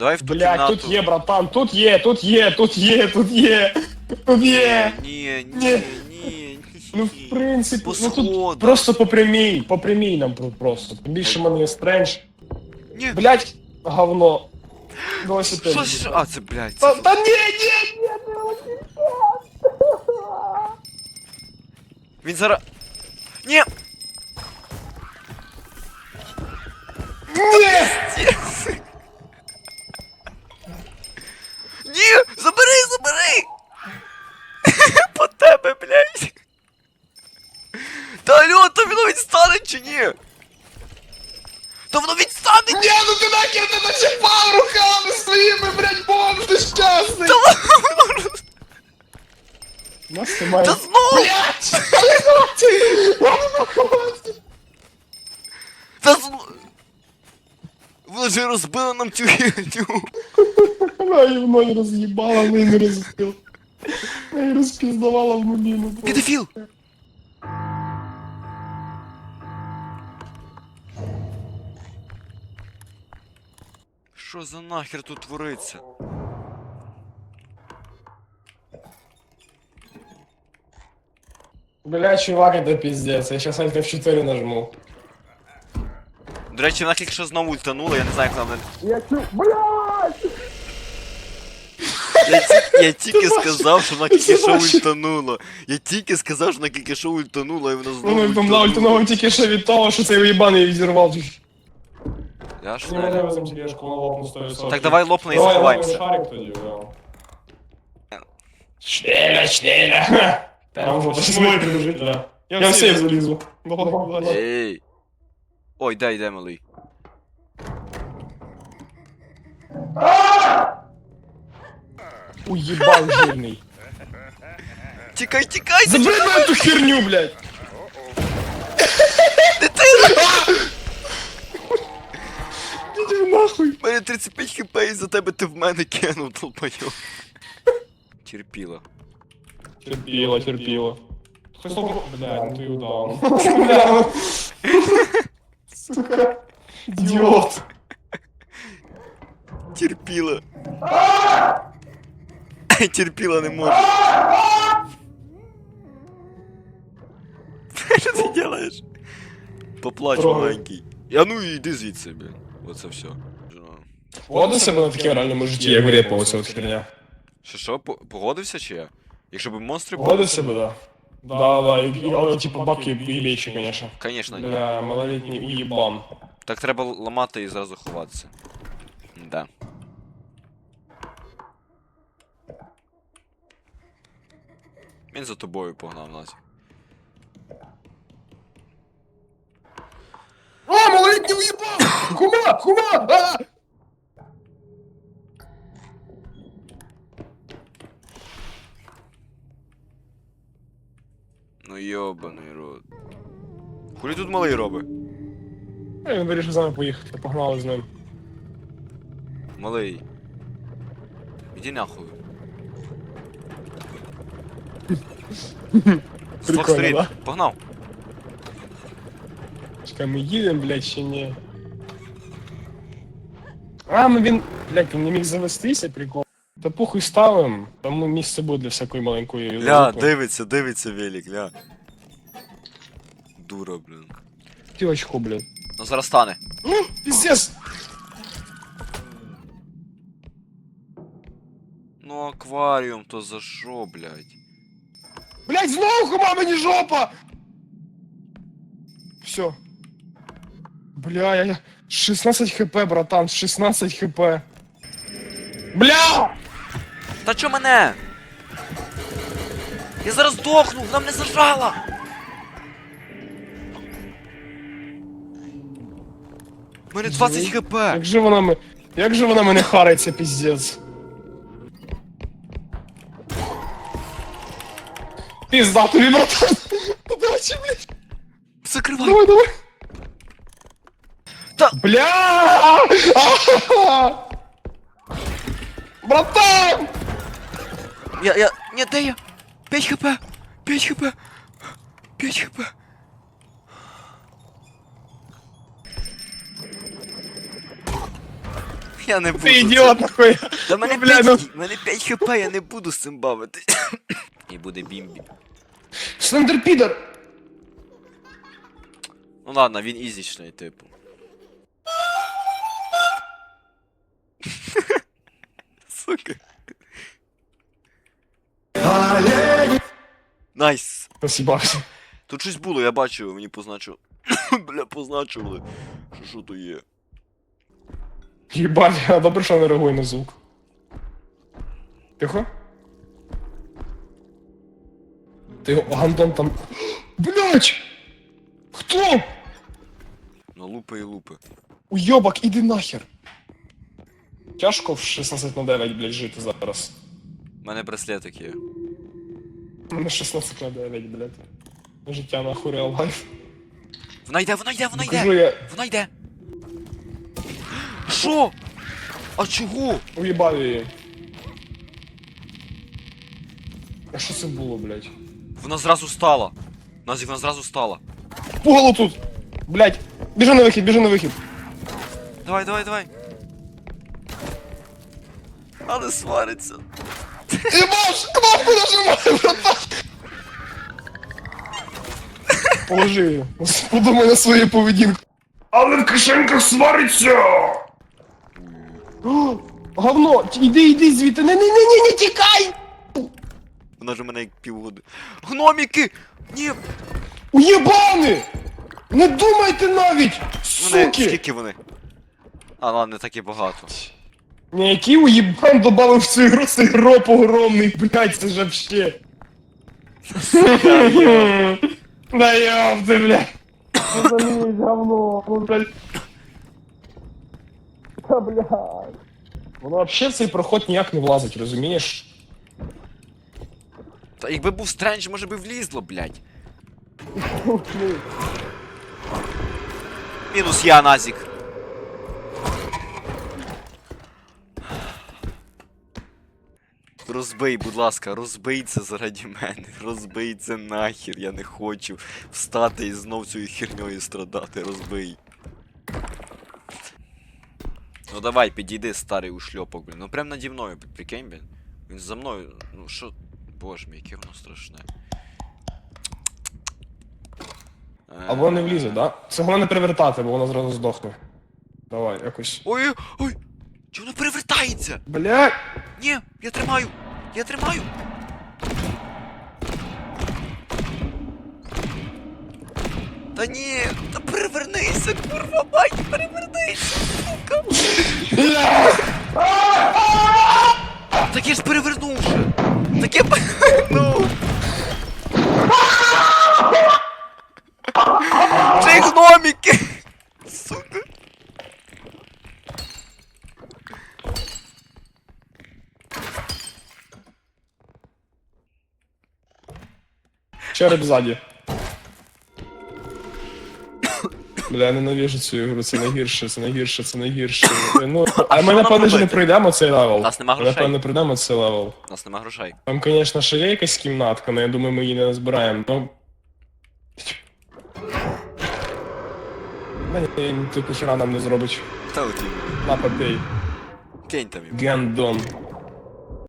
Давай в ту Блядь, кімнату. тут є, братан, тут є, тут є, тут є, тут є, тут є. Ні, ні, Ні. ні. Ну, в принципі, По ну тут сходах. просто по прямій, по прямій нам про- просто. Тим більше в мене є стрендж. Ні. Блядь, говно. Велосипед. Що ж? А, це, блядь. Та, Це... та ні, ні, ні, не велосипед. Він зараз. Ні! Ні! Ні! Ну ти начіпав руками своїми, блядь, бомж нещасний! Роз- Нас немає. Та знову! Блядь! Я не! Я не! Та знову! Воно ж розбило нам цю херню! Вона її мною роз'їбала, не розбив. Я її розпіздавала в мобіну. Педофіл! Що за нахер тут твориться? Бля, чувак, это пиздец. Я сейчас Alt F4 нажму. До речі, вона тільки що знову ультанула, я не знаю, як вона. Я чу... Блядь! Я, ті... я тільки сказав, що вона тільки що ультанула. Я тільки сказав, що вона тільки що ультанула, і вона знову Ну, там на ультанула. ультановому тільки що від того, що цей уїбаний відірвав. Я ж Не не... мене возьмем тележку на лопну 100%. Так давай лопни і Давай, заховаємося. лопнем шарик тоді, да. Штеля, штеля. Там вже посмотри, прибежить, да. Я в сейф залізу. Давай, давай. Ей. Ой, дай, дай, малий. Уебал жирный. Тікай, тікай! Забери на эту херню, блядь! Иди нахуй! У мене 35 хп і за тебе ти в мене кинув, толпайо. Терпіла. Терпила, терпила. Хоть сколько... Бля, ну ты удал. Бля, Сука. Идиот. Терпіла. Терпіла не може. Що ти робиш? Поплач Трогай. маленький. А ну і йди звідси, блін. Оце все. Погодився би на таке в реальному житті, як репа оця от херня. Що що, по- погодився чи я? Якщо б монстри Погодився би, да. Да, да, і- і- але типа бабки ебейші, конечно. Конечно, ні. Бля, малолетній уєбан. Так треба ламати і зразу ховатися. Да. Він за тобою погнав нас. Хума, хума! А! Ну йобаний рот. Хулі тут малий робить? А Він вирішив за мною поїхати, погнали з ним. Малий. Іди нахуй. З двох Прикольно, сторін. да? Погнав. Чекай, ми їдемо, блядь, чи ні? А, ну він, блядь, він не міг завестися, прикол. Та похуй ставим, там ну, місце буде для всякої маленької Ля, групи. дивиться, дивиться велик, ля. Дура, блін. Ти очко, блядь. Ну зараз стане. Ну, пиздец! Ну акваріум, то за що, блядь? Блядь, знову хума мені жопа! Все. Бля, я... 16 хп, братан, 16 хп. Бля! Та чо мене? Я зараз здохну, нам не зажало! У мене 20 хп! Як же вона ми... Як же вона мене хариться, пиздец. Пизда тобі, братан! Удачі, блядь! Закривай! Давай, давай! Та- Бля! А! Братан! Я, я, ні, де я? 5 хп! 5 хп! 5 хп! Я не буду. Ти це- ідіот нахуй. Та мене Ну, бля, 5, ну. мене 5 хп, я не буду з цим бавитись. І буде бімбі. Слендер підер. Ну ладно, він ізічний, типу. Сука. Найс. Насібався. Тут щось було, я бачив, мені позначив. Бля, позначили. Що що то є? Єбать, а добре, що не реагує на звук. Тихо. Ти його гандон там. Блять! Хто? Ну лупи і лупи. Уйобак, іди нахер. Тяжко в 16 на 9, блядь, жити зараз. У мене браслетик є. У мене 16 на 9, блядь. Життя нахуй реал лайф. Вона йде, вона йде, вона Кажу йде! я, Вона йде! Що? А чого? уїбав її. А що це було, блядь? Вона зразу стала. Назік, вона зразу стала. Пугало тут! Блядь! Біжи на вихід, біжи на вихід! Давай, давай, давай. Але свариться. Ебаш! Кнопку нажимай, братан! Положи її. Подумай на свою поведінку. Але в кишеньках свариться! О, Говно! Іди, іди звідти! Не, не, не, не, не тікай! Вона ж у мене як півгоди. Гноміки! Ні! Уєбани! Не думайте навіть! Вони, Суки! скільки вони? А, ладно, не так і багато. Не, який уєбан добавив в цю ігру цей гроб огромний, блядь, це ж вообще. Да ёпты, блядь. Ну залезь, говно, ну блядь. Та блядь. Воно вообще в цей проход ніяк не влазить, розумієш? Та якби був стрендж, може би влізло, блядь. Мінус я, Назік. Розбий, будь ласка, розбий це заради мене. Розбий це нахер. Я не хочу встати і знов цією херньою страдати. Розбий. Ну давай, підійди, старий ушльопок, блін. Ну прям наді мною, прикинь, блін. Він за мною. Ну що. Боже мій, яке воно страшне. А воно не влізе, да? Це головне перевертати, бо воно зразу здохне. Давай, якось. Ой, ой! Чого воно перевертається? Блядь! Ні, я тримаю! Я тримаю! Та ні, та перевернися, курва, мать, перевернися, сука! Так я ж перевернув вже! Так я перевернув! Це й гноміки! Сука! Череп ззаді. Бля, я ненавижу цю ігру, це найгірше, це найгірше, це найгірше. Ну, а ми нам напевно ж не робити? пройдемо цей левел. У нас нема Ми грошей. напевно пройдемо цей левел. У нас нема грошей. Там, звісно, ще є якась кімнатка, але я думаю, ми її не назбираємо. Ну. Мене тут ніхера нам не зробить. Та от На попей. Кинь там його. Гандон.